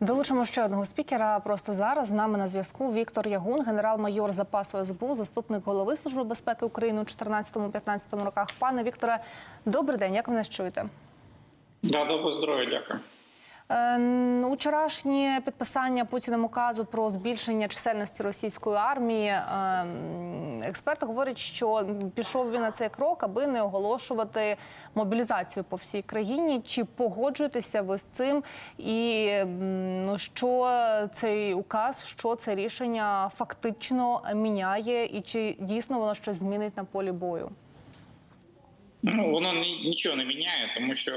Долучимо ще одного спікера. Просто зараз з нами на зв'язку Віктор Ягун, генерал-майор запасу СБУ, заступник голови служби безпеки України у 2014-2015 роках. Пане Вікторе, добрий день. Як ви нас чуєте? Да, доброго здоров'я, дякую. Е, Учорашнє підписання Путіним указу про збільшення чисельності російської армії. е, Експерти говорять, що пішов він на цей крок, аби не оголошувати мобілізацію по всій країні. Чи погоджуєтеся ви з цим? І ну, що цей указ, що це рішення фактично міняє, і чи дійсно воно щось змінить на полі бою? Ну воно нічого не міняє, тому що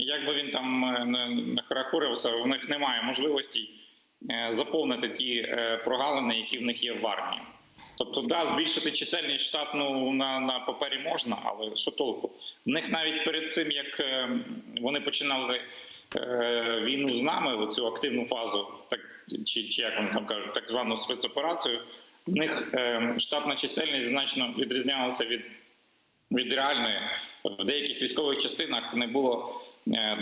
як би він там е, не, харакурився, у них немає можливості е, заповнити ті е, прогалини, які в них є в армії. Тобто, да, збільшити чисельність штатну на, на папері можна, але що толку? В них навіть перед цим, як вони починали війну з нами, цю активну фазу, так чи, чи як вони там кажуть, так звану спецоперацію, в них штатна чисельність значно відрізнялася від від реальної в деяких військових частинах не було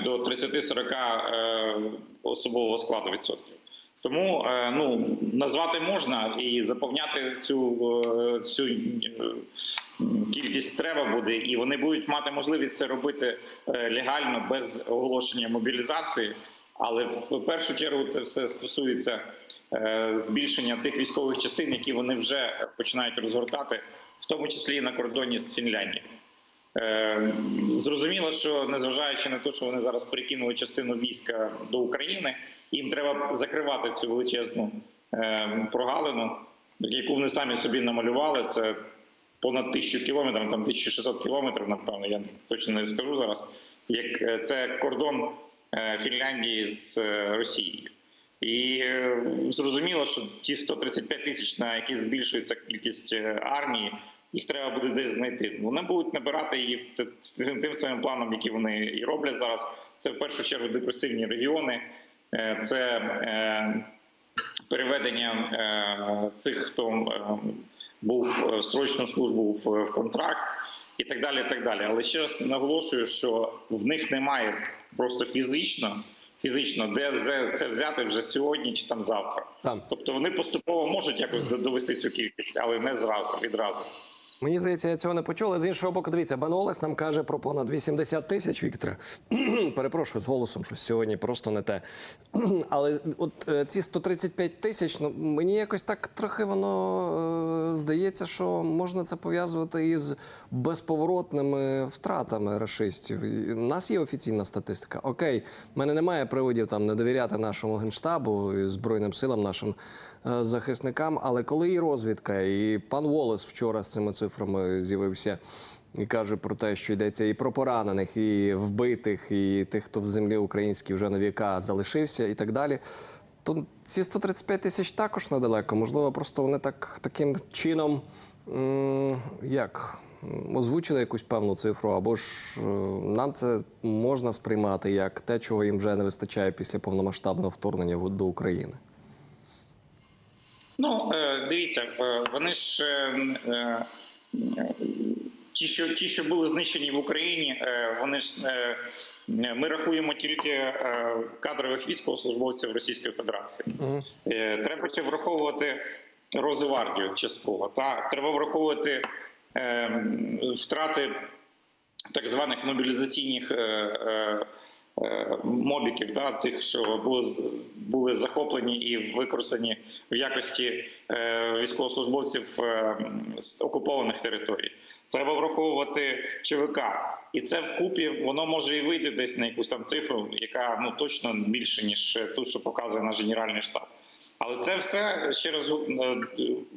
до 30-40 е, особового складу відсотків. Тому е, ну назвати можна і заповняти цю, е, цю е, кількість треба буде, і вони будуть мати можливість це робити е, легально без оголошення мобілізації. Але в першу чергу це все стосується е, збільшення тих військових частин, які вони вже починають розгортати, в тому числі і на кордоні з Фінляндією. Е, Зрозуміло, що незважаючи на те, що вони зараз перекинули частину війська до України, їм треба закривати цю величезну е, прогалину, яку вони самі собі намалювали. Це понад тисячу кілометрів, там 1600 кілометрів, напевно, я точно не скажу зараз. Як е, це кордон Фінляндії з Росією. І зрозуміло, що ті 135 тисяч, на які збільшується кількість армії, їх треба буде десь знайти. Вони будуть набирати її тим самим планом, який вони і роблять зараз. Це в першу чергу депресивні регіони, е, це е, переведення е, цих, хто був в срочну службу в, контракт. І так далі, і так далі. Але ще раз наголошую, що в них немає просто фізично, фізично, де це взяти вже сьогодні чи там завтра. Там. Тобто вони поступово можуть якось довести цю кількість, але не зразу відразу. Мені здається, я цього не почув. Але з іншого боку, дивіться, Бен Олес нам каже про понад 80 тисяч Віктора. Перепрошую, з голосом щось сьогодні просто не те. Але от е, ці 135 тисяч, ну мені якось так трохи воно е, здається, що можна це пов'язувати із безповоротними втратами рашистів. І У нас є офіційна статистика. Окей, в мене немає приводів там не довіряти нашому генштабу і збройним силам нашим е, захисникам. Але коли і розвідка, і пан Волес вчора з цими цифрами з'явився. І каже про те, що йдеться і про поранених, і вбитих, і тих, хто в землі українській вже на віка залишився, і так далі. То ці 135 тисяч також недалеко. Можливо, просто вони так таким чином як озвучили якусь певну цифру, або ж е, нам це можна сприймати як те, чого їм вже не вистачає після повномасштабного вторгнення до України. Ну е, дивіться, е, вони ж ті, що ті, що були знищені в Україні, е, вони ж е, ми рахуємо тільки е, кадрових військовослужбовців Російської Федерації. Е, Треба ще враховувати Росгвардію частково. Та треба враховувати е, втрати так званих мобілізаційних. Е, Мобіків, да, тих, що були, захоплені і використані в якості е, військовослужбовців е, з окупованих територій. Треба враховувати ЧВК, і це вкупі воно може і вийти десь на якусь там цифру, яка ну точно більше ніж ту, що показує наш генеральний штаб. Але це все ще раз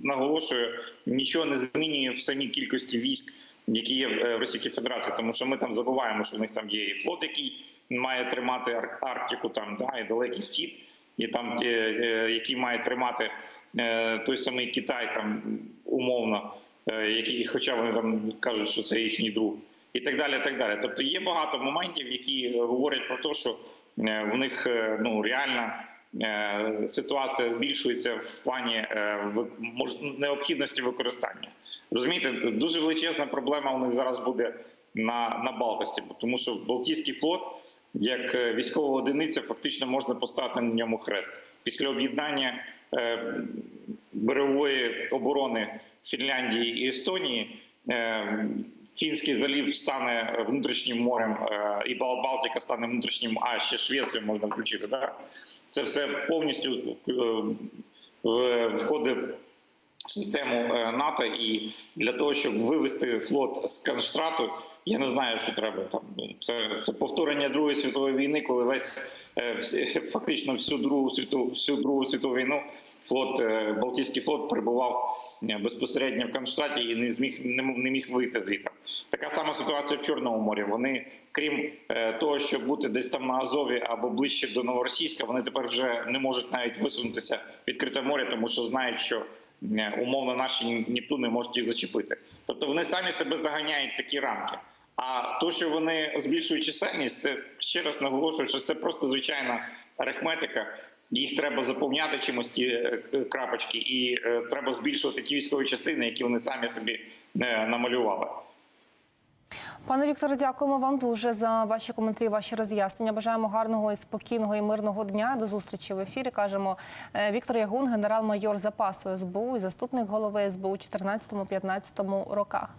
наголошую, нічого не змінює в самій кількості військ, які є в Російській Федерації, тому що ми там забуваємо, що в них там є і флот, який має тримати Ар- Арктику, там да і далекий схід, і там ті, е, який має тримати е, той самий Китай, там умовно, е, який, хоча вони там кажуть, що це їхній друг, і так далі. і так далі. Тобто є багато моментів, які е, говорять про те, що е, в них е, ну реально е, ситуація збільшується в плані е, необхідності використання. Розумієте, дуже величезна проблема у них зараз буде на, на Балтасі, тому що Балтійський флот як е, військова одиниця, фактично можна поставити на ньому хрест. Після об'єднання е, берегової оборони Фінляндії і Естонії. е, Фінський залів стане внутрішнім морем, е, і Бал- Балтика стане внутрішнім, а ще Швецію можна включити. Да? Це все повністю е, входить в систему е, НАТО. І для того, щоб вивести флот з Кронштрату, я не знаю, що треба там. Це, це повторення Другої світової війни, коли весь е, фактично всю другу світу, всю другу світову війну флот е, Балтійський флот перебував е, безпосередньо в Кронштадті і не зміг не не міг вийти звідти. Така сама ситуація в Чорному морі. Вони, крім того, щоб бути десь там на Азові або ближче до Новоросійська, вони тепер вже не можуть навіть висунутися відкрите море, тому що знають, що умовно наші Нептуни можуть їх зачепити. Тобто вони самі себе заганяють такі рамки. А то, що вони збільшують чисельність, ще раз наголошую, що це просто звичайна арифметика. Їх треба заповняти чимось ті е, крапочки, і е, треба збільшувати ті військові частини, які вони самі собі е, намалювали. Пане Вікторе, дякуємо вам дуже за ваші коментарі, ваші роз'яснення. Бажаємо гарного і спокійного і мирного дня. До зустрічі в ефірі. кажемо е, Віктор Ягун, генерал-майор запасу СБУ і заступник голови СБУ у 14-15 роках.